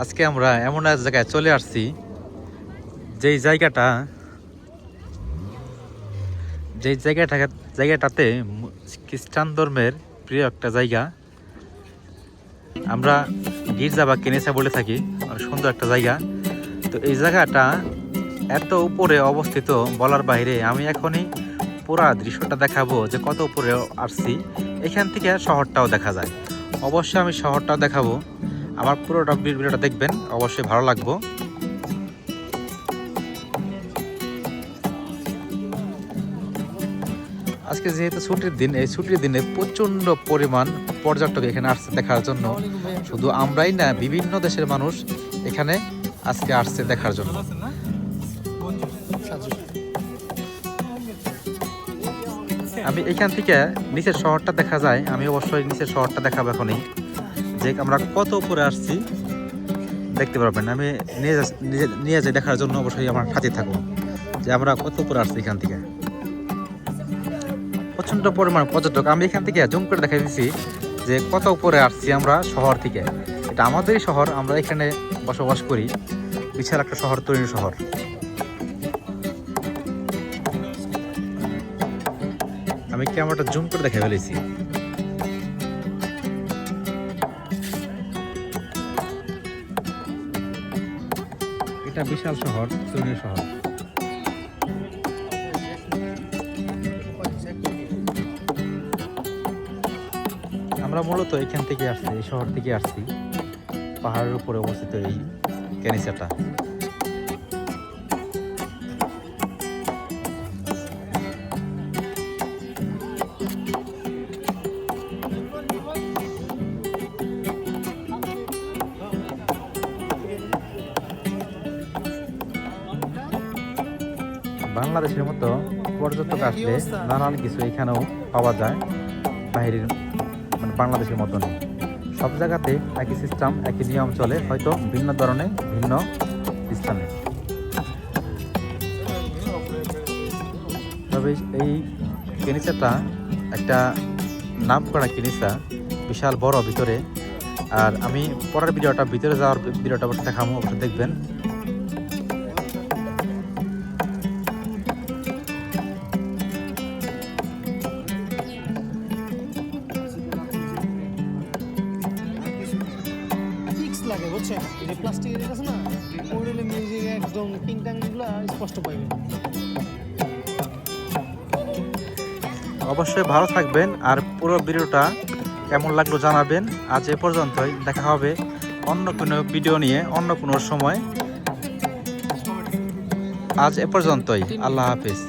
আজকে আমরা এমন এক জায়গায় চলে আসছি, যেই জায়গাটা যেই জায়গাটা, জায়গাটাতে খ্রিস্টান ধর্মের প্রিয় একটা জায়গা। আমরা গির্জা বা কেনেসা বলে থাকি সুন্দর একটা জায়গা। তো এই জায়গাটা এত উপরে অবস্থিত বলার বাইরে আমি এখনই পুরা দৃশ্যটা দেখাবো যে কত উপরে আসছি। এখান থেকে শহরটাও দেখা যায়। অবশ্যই আমি শহরটাও দেখাবো। আমার পুরোটা ভিডিওটা দেখবেন, অবশ্যই ভালো লাগবো। আজকে যেহেতু ছুটির দিন, এই ছুটির দিনে প্রচণ্ড পরিমাণ পর্যটক এখানে আসছে দেখার জন্য। শুধু আমরাই না, বিভিন্ন দেশের মানুষ এখানে আজকে আসছে দেখার জন্য। আমি এখান থেকে নিচের শহরটা দেখা যায়। আমি অবশ্যই নিচের শহরটা দেখাবো এখনই। যে আমরা কত উপরে আসছি, দেখতে পারবেন আমি নিয়ে নিয়ে- যাই দেখার জন্য অবশ্যই আমার সাথে থাকব যে আমরা কত উপরে আসছি এখান থেকে। প্রচণ্ড পরিমাণ পর্যটক। আমি এখান থেকে জুম করে দেখাই দিচ্ছি যে কত উপরে আসছি আমরা শহর থেকে। এটা আমাদেরই শহর, আমরা এখানে বসবাস করি। বিশাল একটা শহর তৈরি শহর। আমি ক্যামেরাটা জুম করে দেখে ফেলেছি। এটা বিশাল শহর তৈরি শহর। আমরা মূলত এখান থেকে আসছি, এই শহর থেকে আসছি। পাহাড়ের উপরে অবস্থিত এই ক্যানিসাটা বাংলাদেশের মতো পর্যটক আসলে নানান কিছু এখানেও পাওয়া যায় বাইরের মানে বাংলাদেশের মতো নেই। সব জায়গাতে একই সিস্টেম একই নিয়ম চলে, হয়তো ভিন্ন ধরনের, ভিন্ন সিস্টেমে তবে এই কেনিসাটা একটা নাম করা কেনিসা বিশাল বড় ভিতরে। আর আমি পরের ভিডিওটা ভিতরে যাওয়ার ভিডিওটা দেখাবো দেখবেন। বুঝছেন যে প্লাস্টিকের আছে না মিউজিক একদম স্পষ্ট অবশ্যই ভালো থাকবেন আর পুরো ভিডিওটা কেমন লাগল জানাবেন। আজ এ পর্যন্তই, দেখা হবে অন্য কোনো ভিডিও নিয়ে, অন্য কোনো সময়। আজ এ পর্যন্তই, আল্লাহ হাফিজ।